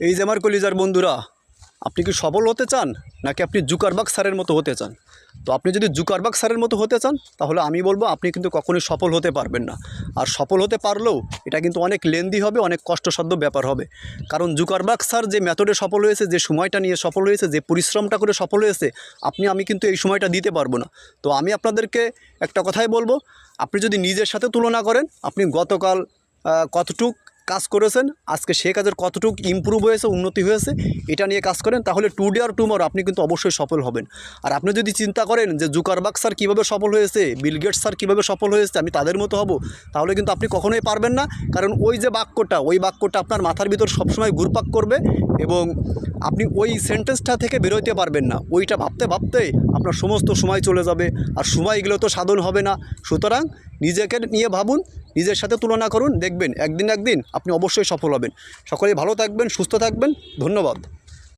এই যে আমার কলিজার বন্ধুরা, আপনি কি সফল হতে চান? নাকি আপনি জুকারবাগ স্যারের মতো হতে চান? তো আপনি যদি জুকারবাগ স্যারের মতো হতে চান, তাহলে আমি বলব আপনি কিন্তু কখনোই সফল হতে পারবেন না। আর সফল হতে পারলেও এটা কিন্তু অনেক লেন্দি হবে, অনেক কষ্টসাধ্য ব্যাপার হবে। কারণ জুকারবাগ স্যার যে মেথডে সফল হয়েছে, যে সময়টা নিয়ে সফল হয়েছে, যে পরিশ্রমটা করে সফল হয়েছে, আপনি, আমি কিন্তু এই সময়টা দিতে পারব না। তো আমি আপনাদেরকে একটা কথাই বলব, আপনি যদি নিজের সাথে তুলনা করেন, আপনি গতকাল কতটুক কাজ করেছেন, আজকে সে কাজের কতটুকু ইমপ্রুভ হয়েছে, উন্নতি হয়েছে, এটা নিয়ে কাজ করেন, তাহলে টুডে আর টুমোর আপনি কিন্তু অবশ্যই সফল হবেন। আর আপনি যদি চিন্তা করেন যে জুকারবাগ স্যার কীভাবে সফল হয়েছে, বিল গেটস স্যার কীভাবে সফল হয়েছে, আমি তাদের মতো হব, তাহলে কিন্তু আপনি কখনোই পারবেন না, কারণ ওই যে বাক্যটা, ওই বাক্যটা আপনার মাথার ভিতর সবসময় ঘুরপাক করবে এবং আপনি ওই সেন্টেন্সটা থেকে বেরোতে পারবেন না। ওইটা ভাবতে ভাবতে আপনার সমস্ত সময় চলে যাবে, আর সময়গুলো তো সাধন হবে না। সুতরাং নিজেকে নিয়ে ভাবুন নিজের সাথে তুলনা করুন, দেখবেন একদিন একদিন আপনি অবশ্যই সফল হবেন। সকলেই ভালো থাকবেন, সুস্থ থাকবেন, ধন্যবাদ।